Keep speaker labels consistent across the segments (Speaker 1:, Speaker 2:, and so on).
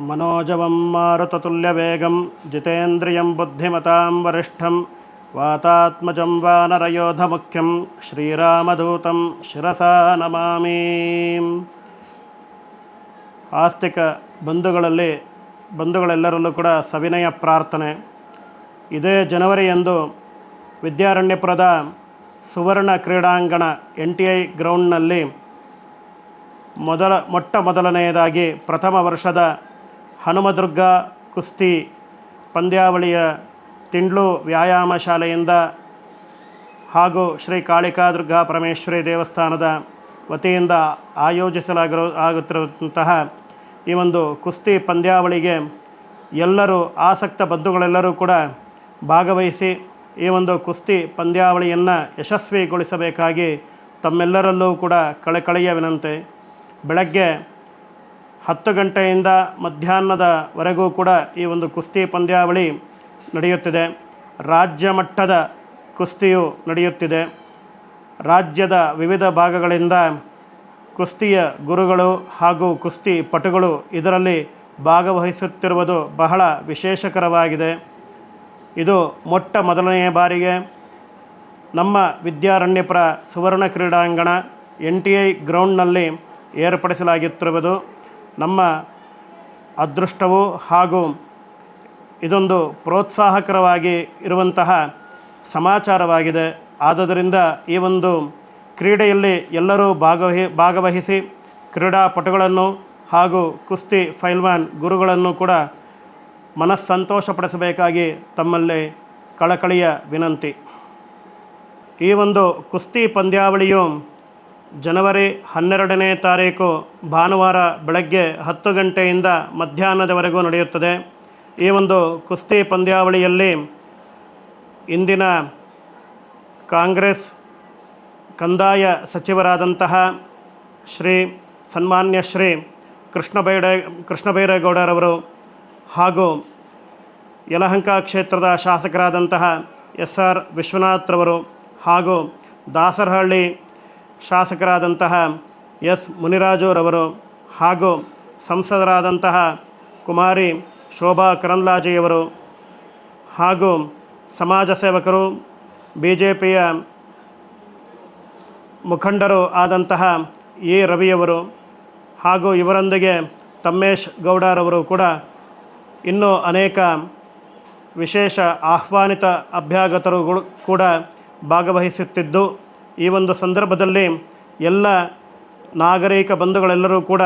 Speaker 1: मनोजवं मारुततुल्यवेगं जितेन्द्रियं बुद्धिमतां वरिष्ठं वातात्मजं वानरयोधमुख्यं श्रीरामदूतं ಶಿರಸಾ ನಮಾಮಿ ಆಸ್ತಿಕ ಬಂಧುಗಳಲ್ಲಿ ಬಂಧುಗಳೆಲ್ಲರಲ್ಲೂ ಕೂಡ ಸವಿನಯ ಪ್ರಾರ್ಥನೆ ಇದೇ ಜನವರಿಯಂದು ವಿದ್ಯಾರಣ್ಯಪುರದ ಸುವರ್ಣ ಕ್ರೀಡಾಂಗಣ ಎನ್ ಟಿ ಐ ಗ್ರೌಂಡ್ನಲ್ಲಿ ಮೊದಲ ಮೊಟ್ಟ ಮೊದಲನೆಯದಾಗಿ ಪ್ರಥಮ ವರ್ಷದ ಹನುಮದುರ್ಗ ಕುಸ್ತಿ ಪಂದ್ಯಾವಳಿಯ ತಿಂಡ್ಲು ವ್ಯಾಯಾಮ ಶಾಲೆಯಿಂದ ಹಾಗೂ ಶ್ರೀ ಕಾಳಿಕಾ ದುರ್ಗಾ ಪರಮೇಶ್ವರಿ ದೇವಸ್ಥಾನದ ವತಿಯಿಂದ ಆಯೋಜಿಸಲಾಗಿರೋ ಆಗುತ್ತಿರುವಂತಹ ಈ ಒಂದು ಕುಸ್ತಿ ಪಂದ್ಯಾವಳಿಗೆ ಎಲ್ಲರೂ ಆಸಕ್ತ ಬಂಧುಗಳೆಲ್ಲರೂ ಕೂಡ ಭಾಗವಹಿಸಿ ಈ ಒಂದು ಕುಸ್ತಿ ಪಂದ್ಯಾವಳಿಯನ್ನು ಯಶಸ್ವಿಗೊಳಿಸಬೇಕಾಗಿ ತಮ್ಮೆಲ್ಲರಲ್ಲೂ ಕೂಡ ಕಳಕಳಿಯ ವಿನಂತಿ. ಬೆಳಗ್ಗೆ ಹತ್ತು ಗಂಟೆಯಿಂದ ಮಧ್ಯಾಹ್ನದವರೆಗೂ ಕೂಡ ಈ ಒಂದು ಕುಸ್ತಿ ಪಂದ್ಯಾವಳಿ ನಡೆಯುತ್ತಿದೆ. ರಾಜ್ಯ ಮಟ್ಟದ ಕುಸ್ತಿಯು ನಡೆಯುತ್ತಿದೆ. ರಾಜ್ಯದ ವಿವಿಧ ಭಾಗಗಳಿಂದ ಕುಸ್ತಿಯ ಗುರುಗಳು ಹಾಗೂ ಕುಸ್ತಿ ಪಟುಗಳು ಇದರಲ್ಲಿ ಭಾಗವಹಿಸುತ್ತಿರುವುದು ಬಹಳ ವಿಶೇಷಕರವಾಗಿದೆ. ಇದು ಮೊಟ್ಟ ಮೊದಲನೆಯ ಬಾರಿಗೆ. ನಮ್ಮ ವಿದ್ಯಾರಣ್ಯಪುರ ಸುವರ್ಣ ಕ್ರೀಡಾಂಗಣ ಎನ್ ಟಿ ಐ ಗ್ರೌಂಡ್ನಲ್ಲಿ ಏರ್ಪಡಿಸಲಾಗುತ್ತಿರುವುದು. ನಮ್ಮ ಅದೃಷ್ಟವು ಹಾಗೂ ಇದೊಂದು ಪ್ರೋತ್ಸಾಹಕರವಾಗಿ ಇರುವಂತಹ ಸಮಾಚಾರವಾಗಿದೆ. ಆದ್ದರಿಂದ ಈ ಒಂದು ಕ್ರೀಡೆಯಲ್ಲಿ ಎಲ್ಲರೂ ಭಾಗವಹಿ, ಭಾಗವಹಿಸಿ ಕ್ರೀಡಾಪಟುಗಳನ್ನು ಹಾಗೂ ಕುಸ್ತಿ ಫೈಲ್ವಾನ್ ಗುರುಗಳನ್ನು ಕೂಡ ಮನಸ್ಸಂತೋಷಪಡಿಸಬೇಕಾಗಿ ತಮ್ಮಲ್ಲಿ ಕಳಕಳಿಯ ವಿನಂತಿ. ಈ ಒಂದು ಕುಸ್ತಿ ಪಂದ್ಯಾವಳಿಯು ಜನವರಿ ಹನ್ನೆರಡನೇ ತಾರೀಕು ಭಾನುವಾರ ಬೆಳಗ್ಗೆ ಹತ್ತು ಗಂಟೆಯಿಂದ ಮಧ್ಯಾಹ್ನದವರೆಗೂ ನಡೆಯುತ್ತದೆ. ಈ ಒಂದು ಕುಸ್ತಿ ಪಂದ್ಯಾವಳಿಯಲ್ಲಿ ಇಂದಿನ ಕಾಂಗ್ರೆಸ್ ಕಂದಾಯ ಸಚಿವರಾದಂತಹ ಶ್ರೀ ಸನ್ಮಾನ್ಯ ಶ್ರೀ ಕೃಷ್ಣ ಬೈಡ, ಕೃಷ್ಣ ಬೈರೇಗೌಡರವರು ಹಾಗೂ ಯಲಹಂಕ ಕ್ಷೇತ್ರದ ಶಾಸಕರಾದಂತಹ ಎಸ್ ಆರ್ ವಿಶ್ವನಾಥ್ರವರು ಹಾಗೂ ದಾಸರಹಳ್ಳಿ ಶಾಸಕರಾದಂತಹ ಎಸ್. ಮುನಿರಾಜುರವರು ಹಾಗೂ ಸಂಸದರಾದಂತಹ ಕುಮಾರಿ ಶೋಭಾ ಕರಂದ್ಲಾಜೆಯವರು ಹಾಗೂ ಸಮಾಜ ಸೇವಕರು ಬಿ ಜೆ ಪಿಯ ಮುಖಂಡರು ಆದಂತಹ ಎ. ರವಿಯವರು ಹಾಗೂ ಇವರೊಂದಿಗೆ ತಮ್ಮೇಶ್ ಗೌಡರವರು ಕೂಡ ಇನ್ನೂ ಅನೇಕ ವಿಶೇಷ ಆಹ್ವಾನಿತ ಅಭ್ಯಾಗತರುಗಳು ಕೂಡ ಭಾಗವಹಿಸುತ್ತಿದ್ದು ಈ ಒಂದು ಸಂದರ್ಭದಲ್ಲಿ ಎಲ್ಲ ನಾಗರಿಕ ಬಂಧುಗಳೆಲ್ಲರೂ ಕೂಡ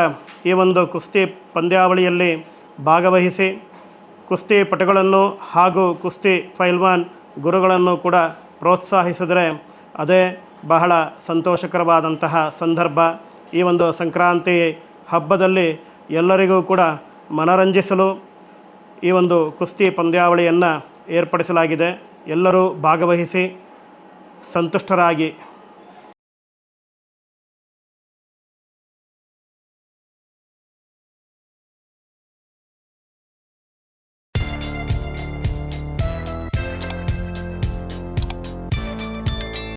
Speaker 1: ಈ ಒಂದು ಕುಸ್ತಿ ಪಂದ್ಯಾವಳಿಯಲ್ಲಿ ಭಾಗವಹಿಸಿ ಕುಸ್ತಿ ಪಟುಗಳನ್ನು ಹಾಗೂ ಕುಸ್ತಿ ಫೈಲ್ವಾನ್ ಗುರುಗಳನ್ನು ಕೂಡ ಪ್ರೋತ್ಸಾಹಿಸಿದರೆ ಅದೇ ಬಹಳ ಸಂತೋಷಕರವಾದಂತಹ ಸಂದರ್ಭ. ಈ ಒಂದು ಸಂಕ್ರಾಂತಿ ಹಬ್ಬದಲ್ಲಿ ಎಲ್ಲರಿಗೂ ಕೂಡ ಮನರಂಜಿಸಲು ಈ ಒಂದು ಕುಸ್ತಿ ಪಂದ್ಯಾವಳಿಯನ್ನು ಏರ್ಪಡಿಸಲಾಗಿದೆ. ಎಲ್ಲರೂ ಭಾಗವಹಿಸಿ ಸಂತುಷ್ಟರಾಗಿ